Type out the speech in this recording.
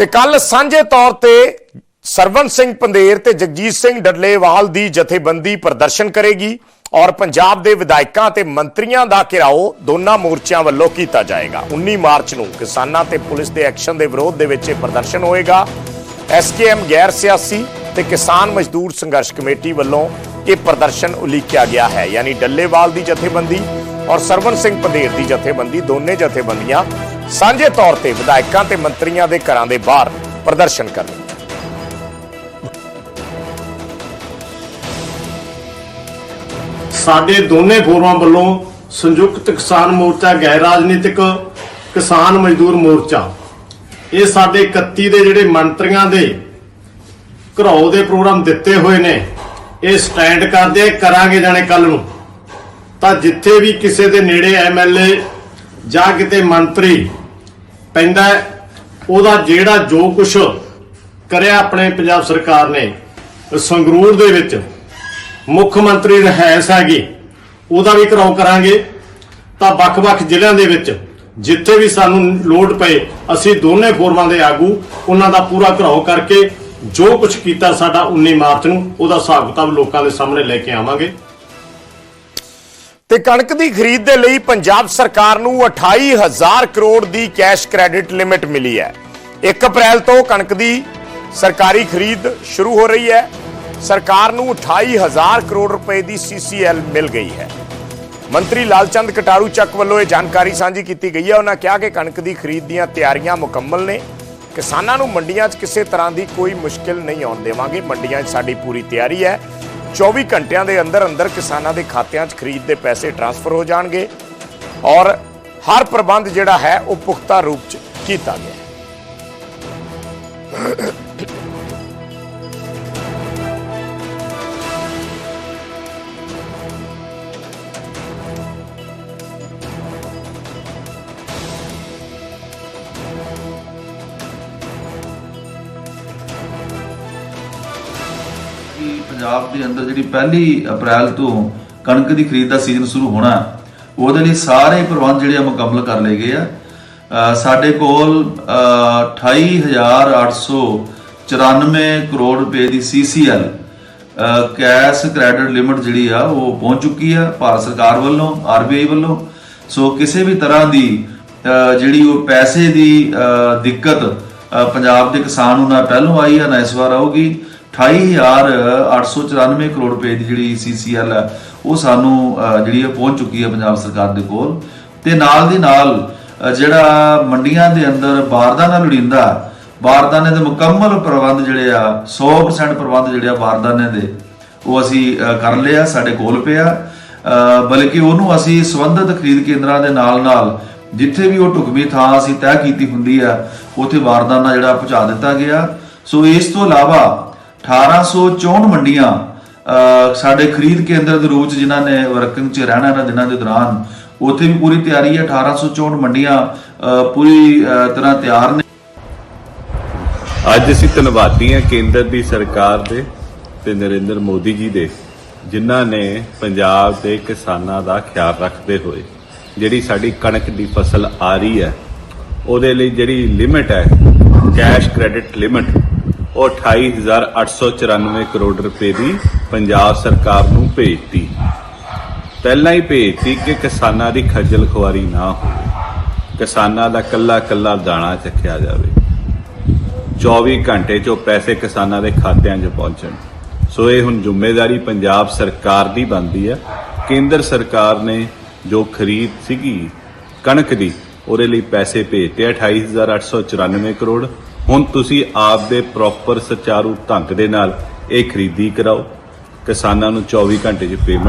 ਤੇ ਕੱਲ ਸਾਂਝੇ ਤੌਰ ਤੇ ਸਰਵਨ ਸਿੰਘ ਪੰਦੇਰ ਤੇ ਜਗਜੀਤ ਸਿੰਘ ਡੱਲੇਵਾਲ ਦੀ ਜਥੇਬੰਦੀ ਪ੍ਰਦਰਸ਼ਨ ਕਰੇਗੀ ਔਰ ਪੰਜਾਬ ਦੇ ਵਿਧਾਇਕਾਂ ਤੇ ਮੰਤਰੀਆਂ ਦਾ ਘਿਰਾਓ ਦੋਨਾਂ ਮੋਰਚਿਆਂ ਵੱਲੋਂ ਕੀਤਾ ਜਾਏਗਾ। 19 ਮਾਰਚ ਨੂੰ ਕਿਸਾਨਾਂ ਤੇ ਪੁਲਿਸ ਦੇ ਐਕਸ਼ਨ ਦੇ ਵਿਰੋਧ ਦੇ ਵਿੱਚ ਇਹ ਪ੍ਰਦਰਸ਼ਨ ਹੋਏਗਾ। ਐਸਕੇਐਮ ਗੈਰ ਸਿਆਸੀ ਤੇ ਕਿਸਾਨ ਮਜ਼ਦੂਰ ਸੰਘਰਸ਼ ਕਮੇਟੀ ਵੱਲੋਂ ਇਹ ਪ੍ਰਦਰਸ਼ਨ ਉਲੀਕਿਆ ਗਿਆ ਹੈ, ਯਾਨੀ ਡੱਲੇਵਾਲ ਦੀ ਜਥੇਬੰਦੀ ਔਰ ਸਰਵਨ ਸਿੰਘ ਪੰਦੇਰ ਦੀ ਜਥੇਬੰਦੀ, ਦੋਨੇ ਜਥੇਬੰਦੀਆਂ ਸਾਂਝੇ ਤੌਰ ਤੇ ਵਿਧਾਇਕਾਂ ਤੇ ਮੰਤਰੀਆਂ ਦੇ ਘਰਾਂ ਦੇ ਬਾਹਰ ਪ੍ਰਦਰਸ਼ਨ ਕਰਨਗੀਆਂ ਸਾਡੇ ਦੋਨੇ ਫੋਰਮਾਂ ਵੱਲੋਂ ਸੰਯੁਕਤ ਕਿਸਾਨ ਮੋਰਚਾ, ਗੈਰ ਰਾਜਨੀਤਿਕ ਕਿਸਾਨ ਮਜ਼ਦੂਰ ਮੋਰਚਾ, ਇਹ ਸਾਡੇ 31 ਦੇ ਜਿਹੜੇ ਮੰਤਰੀਆਂ ਦੇ ਘਰਾਓ ਦੇ ਪ੍ਰੋਗਰਾਮ ਦਿੱਤੇ ਹੋਏ ਨੇ, ਇਹ ਸਟੈਂਡ ਕਰਦੇ, ਕਰਾਂਗੇ ਜਾਣੇ ਕੱਲ ਨੂੰ। ਤਾਂ ਜਿੱਥੇ ਵੀ ਕਿਸੇ ਦੇ ਨੇੜੇ ਐਮਐਲਏ ਜਾਂ ਕਿਤੇ ਮੰਤਰੀ ਪੈਂਦਾ ਉਹਦਾ ਜਿਹੜਾ ਜੋ ਕੁਛ ਕਰਿਆ ਆਪਣੇ ਪੰਜਾਬ ਸਰਕਾਰ ਨੇ, ਸੰਗਰੂਰ ਦੇ ਵਿੱਚ ਮੁੱਖ ਮੰਤਰੀ ਰਹਿਸ ਹੈਗੀ, ਉਹਦਾ ਵੀ ਘਰਾਓ ਕਰਾਂਗੇ। ਤਾਂ ਵੱਖ-ਵੱਖ ਜ਼ਿਲ੍ਹਿਆਂ ਦੇ ਵਿੱਚ ਜਿੱਥੇ ਵੀ ਸਾਨੂੰ ਲੋੜ ਪਏ, ਅਸੀਂ ਦੋਨੇ ਫੋਰਮਾਂ ਦੇ ਆਗੂ, ਉਹਨਾਂ ਦਾ ਪੂਰਾ ਘਰਾਓ ਕਰਕੇ ਜੋ ਕੁਝ ਕੀਤਾ ਸਾਡਾ 19 ਮਾਰਚ ਨੂੰ, ਉਹਦਾ ਹਿਸਾਬ ਕਿਤਾਬ ਲੋਕਾਂ ਦੇ ਸਾਹਮਣੇ ਲੈ ਕੇ ਆਵਾਂਗੇ। ਤੇ ਕਣਕ ਦੀ ਖਰੀਦ ਦੇ ਲਈ ਪੰਜਾਬ ਸਰਕਾਰ ਨੂੰ 28000 ਕਰੋੜ ਦੀ ਕੈਸ਼ ਕ੍ਰੈਡਿਟ ਲਿਮਿਟ ਮਿਲੀ ਹੈ। 1 ਅਪ੍ਰੈਲ ਤੋਂ ਕਣਕ ਦੀ ਸਰਕਾਰੀ ਖਰੀਦ ਸ਼ੁਰੂ ਹੋ ਰਹੀ ਹੈ। ਸਰਕਾਰ ਨੂੰ 28000 ਕਰੋੜ ਰੁਪਏ ਦੀ ਸੀਸੀਐਲ ਮਿਲ ਗਈ ਹੈ। ਮੰਤਰੀ ਲਾਲਚੰਦ ਕਟਾਰੂ ਚੱਕ ਵੱਲੋਂ ਇਹ ਜਾਣਕਾਰੀ ਸਾਂਝੀ ਕੀਤੀ ਗਈ ਹੈ। ਉਹਨਾਂ ਕਿਹਾ ਕਿ ਕਣਕ ਦੀ ਖਰੀਦ ਦੀਆਂ ਤਿਆਰੀਆਂ ਮੁਕੰਮਲ ਨੇ। ਕਿਸਾਨਾਂ ਨੂੰ ਮੰਡੀਆਂ 'ਚ ਕਿਸੇ ਤਰ੍ਹਾਂ ਦੀ ਕੋਈ ਮੁਸ਼ਕਿਲ ਨਹੀਂ ਆਉਣ ਦੇਵਾਂਗੇ। ਮੰਡੀਆਂ 'ਚ ਸਾਡੀ ਪੂਰੀ ਤਿਆਰੀ ਹੈ। 24 ਘੰਟਿਆਂ ਦੇ ਅੰਦਰ ਅੰਦਰ ਕਿਸਾਨਾਂ ਦੇ ਖਾਤਿਆਂ 'ਚ ਖਰੀਦ ਦੇ ਪੈਸੇ ਟਰਾਂਸਫਰ ਹੋ ਜਾਣਗੇ ਔਰ ਹਰ ਪ੍ਰਬੰਧ ਜਿਹੜਾ ਹੈ ਉਹ ਪੁਖਤਾ ਰੂਪ 'ਚ ਕੀਤਾ ਗਿਆ। ਹੈ ਪੰਜਾਬ ਦੇ ਅੰਦਰ ਜਿਹੜੀ ਪਹਿਲੀ ਅਪ੍ਰੈਲ ਤੋਂ ਕਣਕ ਦੀ ਖਰੀਦ ਦਾ ਸੀਜ਼ਨ ਸ਼ੁਰੂ ਹੋਣਾ ਉਹਦੇ ਲਈ ਸਾਰੇ ਪ੍ਰਬੰਧ ਜਿਹੜੇ ਆ ਮੁਕੰਮਲ ਕਰ ਲਏ ਗਏ ਆ। ਸਾਡੇ ਕੋਲ ਅ, 28894 ਕਰੋੜ ਰੁਪਏ ਦੀ ਸੀਸੀਐਲ ਕੈਸ਼ ਕ੍ਰੈਡਿਟ ਲਿਮਿਟ ਜਿਹੜੀ ਆ ਉਹ ਪਹੁੰਚ ਚੁੱਕੀ ਆ ਭਾਰਤ ਸਰਕਾਰ ਵੱਲੋਂ ਆਰਬੀਆਈ ਵੱਲੋਂ। ਸੋ ਕਿਸੇ ਵੀ ਤਰ੍ਹਾਂ ਦੀ ਜਿਹੜੀ ਉਹ ਪੈਸੇ ਦੀ ਦਿੱਕਤ ਪੰਜਾਬ ਦੇ ਕਿਸਾਨ ਨੂੰ ਨਾ ਪਹਿਲੋਂ ਆਈ ਆ ਨਾ ਇਸ ਵਾਰ ਆਊਗੀ। 28894 ਕਰੋੜ ਰੁਪਏ ਦੀ ਜਿਹੜੀ ਸੀਸੀਐਲ ਹੈ, ਉਹ ਸਾਨੂੰ ਜਿਹੜੀ ਹੈ, ਪਹੁੰਚ ਚੁੱਕੀ ਹੈ ਪੰਜਾਬ ਸਰਕਾਰ ਦੇ ਕੋਲ। ਤੇ ਨਾਲ ਦੀ ਨਾਲ ਜਿਹੜਾ ਮੰਡੀਆਂ ਦੇ ਅੰਦਰ ਬਾਰਦਾਨਾ ਲੋੜੀਂਦਾ ਬਾਰਦਾਨੇ ਦੇ ਮੁਕੰਮਲ ਪ੍ਰਬੰਧ ਜਿਹੜੇ ਆ 100% ਪ੍ਰਬੰਧ ਜਿਹੜੇ ਆ ਬਾਰਦਾਨੇ ਦੇ, ਉਹ ਅਸੀਂ ਕਰ ਲਿਆ, ਸਾਡੇ ਕੋਲ ਪਿਆ। ਬਲਕਿ ਉਹਨੂੰ ਅਸੀਂ ਸੰਬੰਧਿਤ ਖਰੀਦ ਕੇਂਦਰਾਂ ਦੇ ਨਾਲ ਨਾਲ ਜਿੱਥੇ ਵੀ ਉਹ ਢੁਕਵੀਂ ਥਾਂ ਅਸੀਂ ਤੈਅ ਕੀਤੀ ਹੁੰਦੀ ਆ, ਉੱਥੇ ਵਾਰਦਾਨਾ ਜਿਹੜਾ ਪਹੁੰਚਾ ਦਿੱਤਾ ਗਿਆ। ਸੋ ਇਸ ਤੋਂ ਇਲਾਵਾ 1864 ਮੰਡੀਆਂ ਸਾਡੇ ਖਰੀਦ ਕੇਂਦਰ ਦੇ ਰੂਪ ਚ ਜਿਨ੍ਹਾਂ ਨੇ ਵਰਕਿੰਗ ਚ ਰਹਿਣਾ ਇਹਨਾਂ ਦਿਨਾਂ ਦੇ ਦੌਰਾਨ, ਉੱਥੇ ਵੀ ਪੂਰੀ ਤਿਆਰੀ ਹੈ 1864 ਮੰਡੀਆਂ ਪੂਰੀ ਤਰ੍ਹਾਂ ਤਿਆਰ ਨੇ। ਅੱਜ ਅਸੀਂ ਧੰਨਵਾਦੀ ਹਾਂ ਕੇਂਦਰ ਦੀ ਸਰਕਾਰ ਦੇ ਤੇ ਨਰਿੰਦਰ ਮੋਦੀ ਜੀ ਦੇ, ਜਿਨ੍ਹਾਂ ਨੇ ਪੰਜਾਬ ਦੇ ਕਿਸਾਨਾਂ ਦਾ ਖਿਆਲ ਰੱਖਦੇ ਹੋਏ ਜਿਹੜੀ ਸਾਡੀ ਕਣਕ ਦੀ ਫਸਲ ਆ ਰਹੀ ਹੈ, ਉਹਦੇ ਲਈ ਜਿਹੜੀ ਲਿਮਿਟ ਹੈ ਕੈਸ਼ ਕ੍ਰੈਡਿਟ ਲਿਮਿਟ ਉਹ 28894 ਕਰੋੜ ਰੁਪਏ ਦੀ ਪੰਜਾਬ ਸਰਕਾਰ ਨੂੰ ਭੇਜਤੀ। ਪਹਿਲਾਂ ਹੀ ਭੇਜਤੀ ਕਿ ਕਿਸਾਨਾਂ ਦੀ ਖੱਜਲ ਖੁਆਰੀ ਨਾ ਹੋਵੇ। ਕਿਸਾਨਾਂ ਦਾ ਕੱਲਾ ਕੱਲਾ ਦਾਣਾ ਚੱਕਿਆ ਜਾਵੇ। 24 ਘੰਟੇ 'ਚੋਂ ਪੈਸੇ ਕਿਸਾਨਾਂ ਦੇ ਖਾਤਿਆਂ 'ਚ ਪਹੁੰਚਣ। ਸੋ ਇਹ ਹੁਣ ਜ਼ਿੰਮੇਵਾਰੀ ਪੰਜਾਬ ਸਰਕਾਰ ਦੀ ਬਣਦੀ ਹੈ। ਕੇਂਦਰ ਸਰਕਾਰ ਨੇ ਜੋ ਖਰੀਦ ਸੀਗੀ ਕਣਕ ਦੀ, ਉਹਦੇ ਲਈ ਪੈਸੇ ਭੇਜਤੇ 28894 ਕਰੋੜ। ਹੁਣ ਤੁਸੀਂ ਆਪ ਦੇ ਪ੍ਰੋਪਰ ਸੁਚਾਰੂ ਢੰਗ ਦੇ ਨਾਲ ਇਹ ਖਰੀਦੀ ਕਰਾਓ। ਕਿਸਾਨਾਂ ਨੂੰ 24 ਘੰਟੇ 'ਚ ਪੇਮੈਂਟ